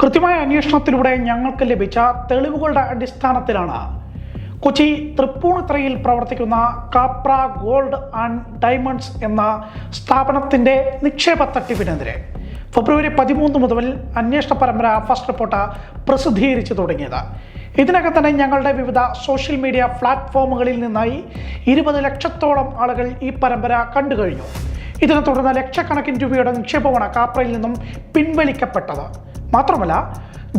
കൃത്യമായ അന്വേഷണത്തിലൂടെ ഞങ്ങൾക്ക് ലഭിച്ച തെളിവുകളുടെ അടിസ്ഥാനത്തിലാണ് കൊച്ചി തൃപ്പൂണിത്തറയിൽ പ്രവർത്തിക്കുന്ന കാപ്ര ഗോൾഡ് ആൻഡ് ഡയമണ്ട്സ് എന്ന സ്ഥാപനത്തിന്റെ നിക്ഷേപ തട്ടിപ്പിനെതിരെ ഫെബ്രുവരി പതിമൂന്ന് മുതൽ അന്വേഷണ പരമ്പര ഫസ്റ്റ് റിപ്പോർട്ട് പ്രസിദ്ധീകരിച്ചു തുടങ്ങിയത്. ഇതിനകം തന്നെ ഞങ്ങളുടെ വിവിധ സോഷ്യൽ മീഡിയ പ്ലാറ്റ്ഫോമുകളിൽ നിന്നായി ഇരുപത് ലക്ഷത്തോളം ആളുകൾ ഈ പരമ്പര കണ്ടു കഴിഞ്ഞു. ഇതിനെ തുടർന്ന് ലക്ഷക്കണക്കിന് രൂപയുടെ നിക്ഷേപമാണ് കാപ്രയിൽ നിന്നും പിൻവലിക്കപ്പെട്ടത്. മാത്രമല്ല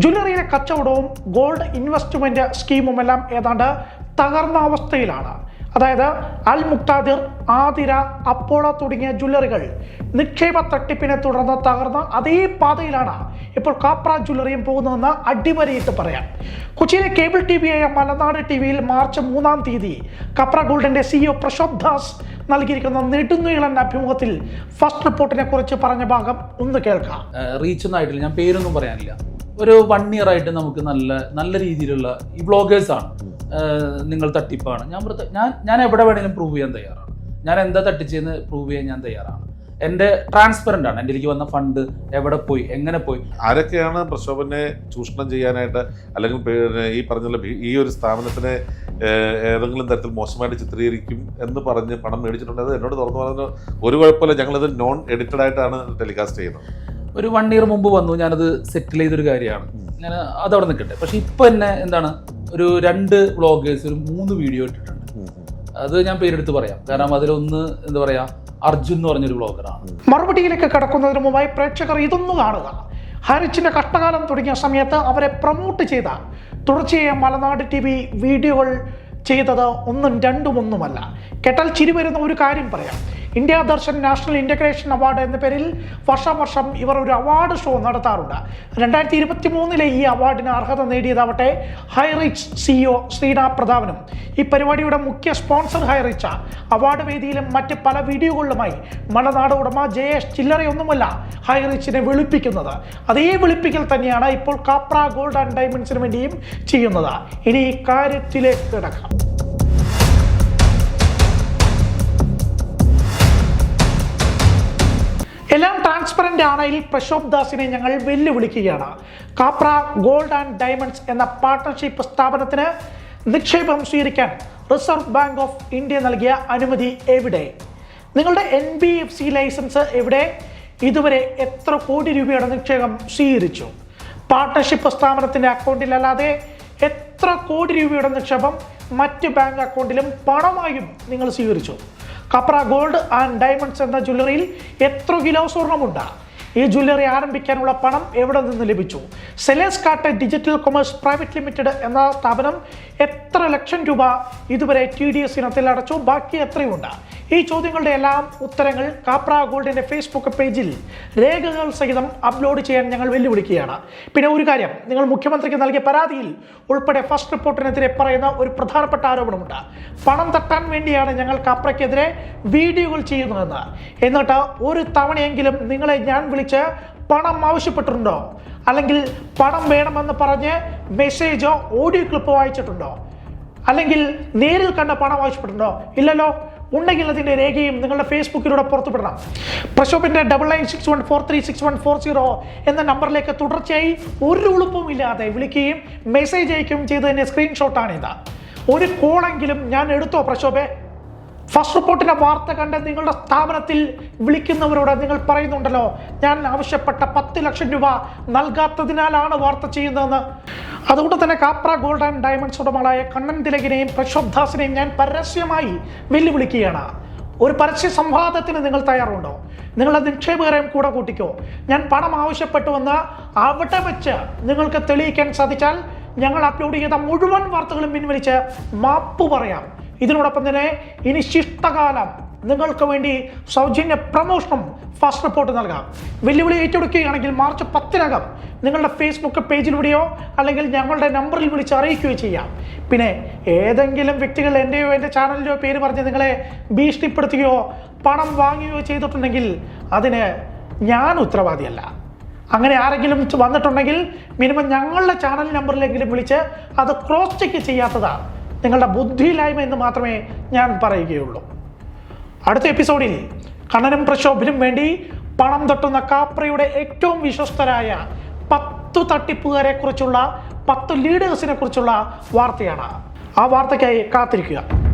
ജ്വല്ലറിയിലെ കച്ചവടവും ഗോൾഡ് ഇൻവെസ്റ്റ്മെന്റ് സ്കീമും എല്ലാം ഏതാണ്ട് തകർന്ന അവസ്ഥയിലാണ്. അതായത് അൽ മുക്താദിർ ആതിര അപ്പോള തുടങ്ങിയ ജ്വല്ലറികൾ നിക്ഷേപ തട്ടിപ്പിനെ തുടർന്ന് തകർന്ന അതേ പാതയിലാണ് ഇപ്പോൾ കാപ്ര ജ്വല്ലറിയും പോകുന്നതെന്ന് അടിവരയിട്ട് പറയാം. കൊച്ചിയിലെ കേബിൾ ടി വിയായ മലനാട് ടി വിയിൽ മാർച്ച് മൂന്നാം തീയതി കപ്ര ഗോൾഡിന്റെ സിഇഒ പ്രശോഭ് ദാസ് നൽകിയിരിക്കുന്ന നെടുന്നീളൻ അഭിമുഖത്തിൽ ഫസ്റ്റ് റിപ്പോർട്ടിനെ കുറിച്ച് പറഞ്ഞ ഭാഗം ഒന്ന് കേൾക്കാം. റീച്ച് ഒന്നും ആയിട്ടില്ല. ഞാൻ പേരൊന്നും പറയാനില്ല. ഒരു വൺ ഇയർ ആയിട്ട് നമുക്ക് നല്ല നല്ല രീതിയിലുള്ള ഈ ബ്ലോഗേഴ്സാണ് നിങ്ങൾ തട്ടിപ്പാണ്. ഞാൻ ഞാൻ ഞാൻ എവിടെ വേണമെങ്കിലും പ്രൂവ് ചെയ്യാൻ തയ്യാറാണ്. ഞാൻ എന്താ തട്ടിച്ചെന്ന് പ്രൂവ് ചെയ്യാൻ ഞാൻ തയ്യാറാണ്. എന്റെ ട്രാൻസ്പെറന്റ് ആണ്. എന്റെ എനിക്ക് വന്ന ഫണ്ട് എവിടെ പോയി എങ്ങനെ പോയി. ആരൊക്കെയാണ് പ്രക്ഷോഭനെ ചൂഷണം ചെയ്യാനായിട്ട് അല്ലെങ്കിൽ ഈ പറഞ്ഞ ഈ ഒരു സ്ഥാപനത്തിനെ ഏതെങ്കിലും തരത്തിൽ മോശമായിട്ട് ചിത്രീകരിക്കും എന്ന് പറഞ്ഞ് പണം മേടിച്ചിട്ടുണ്ടത് എന്നോട് തുറന്നു പറഞ്ഞ ഒരു കുഴപ്പമില്ല ഞങ്ങളത് നോൺ എഡിറ്റഡ് ആയിട്ടാണ് ടെലികാസ്റ്റ് ചെയ്യുന്നത്. ഒരു വൺ ഇയർ മുമ്പ് വന്നു ഞാനത് സെറ്റിൽ ചെയ്തൊരു കാര്യമാണ്. ഞാൻ അതവിടെ നിൽക്കട്ടെ. പക്ഷെ ഇപ്പം തന്നെ എന്താണ് ഒരു രണ്ട് വ്ളോഗേഴ്സ് ഒരു മൂന്ന് വീഡിയോ ഇട്ടിട്ടുണ്ട്. അത് ഞാൻ പേരെടുത്ത് പറയാം. കാരണം അതിലൊന്ന് എന്താ പറയാ അർജുൻ എന്ന് പറഞ്ഞൊരു ബ്ലോഗറാണ് മറുപടിയിലേക്ക് കടക്കുന്നതിന് മുമ്പായി പ്രേക്ഷകർ ഇതൊന്നു കാണുക. ഹരിച്ചിന്റെ കഷ്ടകാലം തുടങ്ങിയ സമയത്ത് അവരെ പ്രൊമോട്ട് ചെയ്ത തുടർച്ചയായ മലനാട് ടി വി വീഡിയോകൾ ചെയ്തത് ഒന്നും രണ്ടും ഒന്നുമല്ല കേട്ടാൽ ചിരി വരുന്ന ഒരു കാര്യം പറയാം. India Darshan national integration award എന്ന പേരിൽ വർഷം വർഷാവർഷം ഇവർ ഒരു അവാർഡ് ഷോ നടത്താറുണ്ട്. രണ്ടായിരത്തി ഇരുപത്തി മൂന്നിലെ ഈ അവാർഡിന് അർഹത നേടിയതാവട്ടെ ഹൈറിച്ച് സിഇഒ ശ്രീനാഥ് പ്രതാപനും. ഈ പരിപാടിയുടെ മുഖ്യ സ്പോൺസർ ഹൈറിച്ച. അവാർഡ് വേദിയിലും മറ്റ് പല വീഡിയോകളിലുമായി മലനാട് ഉടമ ജെ എസ് ചില്ലറയൊന്നുമല്ല ഹൈറിച്ചിനെ വെളുപ്പിക്കുന്നത്. അതേ വെളുപ്പിക്കൽ തന്നെയാണ് ഇപ്പോൾ കാപ്ര ഗോൾഡ് ആൻഡ് ഡയമണ്ട്സിന് വേണ്ടിയും ചെയ്യുന്നത്. ഇനി ഈ കാര്യത്തിലേക്ക് കിടക്കാം. എല്ലാം ആണയിൽ പ്രശോഭ് ദാസിനെ ഞങ്ങൾ വെല്ലുവിളിക്കുകയാണ്. കാപ്ര ഗോൾഡ് ആൻഡ് ഡയമണ്ട്സ് എന്ന പാർട്ണർഷിപ്പ് സ്ഥാപനത്തിന് നിക്ഷേപം സ്വീകരിക്കാൻ റിസർവ് ബാങ്ക് ഓഫ് ഇന്ത്യ നൽകിയ അനുമതി എവിടെ? നിങ്ങളുടെ N B F C licence എവിടെ? ഇതുവരെ എത്ര കോടി രൂപയുടെ നിക്ഷേപം സ്വീകരിച്ചു? പാർട്ണർഷിപ്പ് അക്കൗണ്ടിൽ അക്കൗണ്ടിലല്ലാതെ എത്ര കോടി രൂപയുടെ നിക്ഷേപം മറ്റ് ബാങ്ക് അക്കൗണ്ടിലും പണമായും നിങ്ങൾ സ്വീകരിച്ചു? കപ്ര ഗോൾഡ് ആൻഡ് ഡയമണ്ട്സ് എന്ന ജ്വല്ലറിയിൽ എത്ര കിലോ സ്വർണമുണ്ട്? ഈ ജ്വല്ലറി ആരംഭിക്കാനുള്ള പണം എവിടെ നിന്ന് ലഭിച്ചു? സെലേസ് കാട്ട് ഡിജിറ്റൽ കൊമേഴ്സ് പ്രൈവറ്റ് ലിമിറ്റഡ് എന്ന സ്ഥാപനം എത്ര ലക്ഷം രൂപ ഇതുവരെ ടി ഡി എസ് ഇനത്തിൽ അടച്ചു? ബാക്കി എത്രയുണ്ട്? ഈ ചോദ്യങ്ങളുടെ എല്ലാം ഉത്തരങ്ങൾ കാപ്ര ഗോൾഡിന്റെ ഫേസ്ബുക്ക് പേജിൽ രേഖകൾ സഹിതം അപ്ലോഡ് ചെയ്യാൻ ഞങ്ങൾ വെല്ലുവിളിക്കുകയാണ്. പിന്നെ ഒരു കാര്യം നിങ്ങൾ മുഖ്യമന്ത്രിക്ക് നൽകിയ പരാതിയിൽ ഉൾപ്പെടെ ഫസ്റ്റ് റിപ്പോർട്ടിനെതിരെ പറയുന്ന ഒരു പ്രധാനപ്പെട്ട ആരോപണമുണ്ട്. പണം തട്ടാൻ വേണ്ടിയാണ് ഞങ്ങൾ കാപ്രയ്ക്കെതിരെ വീഡിയോകൾ ചെയ്യുന്നതെന്ന്. എന്നിട്ട് ഒരു തവണയെങ്കിലും നിങ്ങളെ ഞാൻ വിളിച്ച് പണം ആവശ്യപ്പെട്ടിട്ടുണ്ടോ? അല്ലെങ്കിൽ പണം വേണമെന്ന് പറഞ്ഞ് മെസ്സേജോ ഓഡിയോ ക്ലിപ്പോ അയച്ചിട്ടുണ്ടോ? അല്ലെങ്കിൽ നേരിൽ കണ്ട പണം ആവശ്യപ്പെട്ടിട്ടുണ്ടോ? ഇല്ലല്ലോ. ഉണ്ടെങ്കിൽ അതിന്റെ രേഖയും നിങ്ങളുടെ ഫേസ്ബുക്കിലൂടെ പുറത്തുവിടണം. പ്രശോപിന്റെ double nine six one four three six one four zero എന്ന നമ്പറിലേക്ക് തുടർച്ചയായി ഒരു ഉളുപ്പും ഇല്ലാതെ വിളിക്കുകയും മെസ്സേജ് അയക്കുകയും ചെയ്തതിന്റെ സ്ക്രീൻഷോട്ടാണിത് ഒരു കോളെങ്കിലും ഞാൻ എടുത്തോ പ്രശോഭെ? ഫസ്റ്റ് റിപ്പോർട്ടിന്റെ വാർത്ത കണ്ട് നിങ്ങളുടെ സ്ഥാപനത്തിൽ വിളിക്കുന്നവരോട് നിങ്ങൾ പറയുന്നുണ്ടല്ലോ ഞാൻ ആവശ്യപ്പെട്ട പത്ത് ലക്ഷം രൂപ നൽകാത്തതിനാലാണ് വാർത്ത ചെയ്യുന്നതെന്ന്. അതുകൊണ്ട് തന്നെ കാപ്ര ഗോൾഡ് ആൻഡ് ഡയമണ്ട്സ് ഉടമകളായ കണ്ണൻ തിലകിനെയും പ്രക്ഷോഭ് ദാസിനെയും ഞാൻ പരസ്യമായി വെല്ലുവിളിക്കുകയാണ്. ഒരു പരസ്യ സംവാദത്തിന് നിങ്ങൾ തയ്യാറുണ്ടോ? നിങ്ങളുടെ നിക്ഷേപകരെയും കൂടെ കൂട്ടിക്കോ. ഞാൻ പണം ആവശ്യപ്പെട്ടുവെന്ന് അവിടെ വെച്ച് നിങ്ങൾക്ക് തെളിയിക്കാൻ സാധിച്ചാൽ ഞങ്ങൾ അപ്ലോഡ് ചെയ്ത മുഴുവൻ വാർത്തകളും പിൻവലിച്ച് മാപ്പ് പറയാം. ഇതിനോടൊപ്പം തന്നെ ഇനി ശിഷ്ടകാലം. നിങ്ങൾക്ക് വേണ്ടി സൗജന്യ പ്രമോഷനും ഫസ്റ്റ് റിപ്പോർട്ട് നൽകാം. വെല്ലുവിളി ഏറ്റെടുക്കുകയാണെങ്കിൽ മാർച്ച് പത്തിനകം നിങ്ങളുടെ ഫേസ്ബുക്ക് പേജിലൂടെയോ അല്ലെങ്കിൽ ഞങ്ങളുടെ നമ്പറിൽ വിളിച്ച് അറിയിക്കുകയോ ചെയ്യാം. പിന്നെ ഏതെങ്കിലും വ്യക്തികൾ എന്റെയോ എന്റെ ചാനലിന്റെയോ പേര് പറഞ്ഞ് നിങ്ങളെ ഭീഷണിപ്പെടുത്തുകയോ പണം വാങ്ങുകയോ ചെയ്തിട്ടുണ്ടെങ്കിൽ അതിന് ഞാൻ ഉത്തരവാദിയല്ല. അങ്ങനെ ആരെങ്കിലും വന്നിട്ടുണ്ടെങ്കിൽ മിനിമം ഞങ്ങളുടെ ചാനൽ നമ്പറിലെങ്കിലും വിളിച്ച് അത് ക്രോസ് ചെക്ക് ചെയ്യാത്തതാണ്. നിങ്ങളുടെ ബുദ്ധിയില്ലായ്മ എന്ന് മാത്രമേ ഞാൻ പറയുകയുള്ളൂ. അടുത്ത എപ്പിസോഡിൽ കണ്ണനും പ്രക്ഷോഭിനും വേണ്ടി പണം തട്ടുന്ന കാപ്രയുടെ ഏറ്റവും വിശ്വസ്തരായ പത്തു തട്ടിപ്പുകാരെ കുറിച്ചുള്ള പത്ത് ലീഡേഴ്സിനെ കുറിച്ചുള്ള വാർത്തയാണ്. ആ വാർത്തയ്ക്കായി കാത്തിരിക്കുക.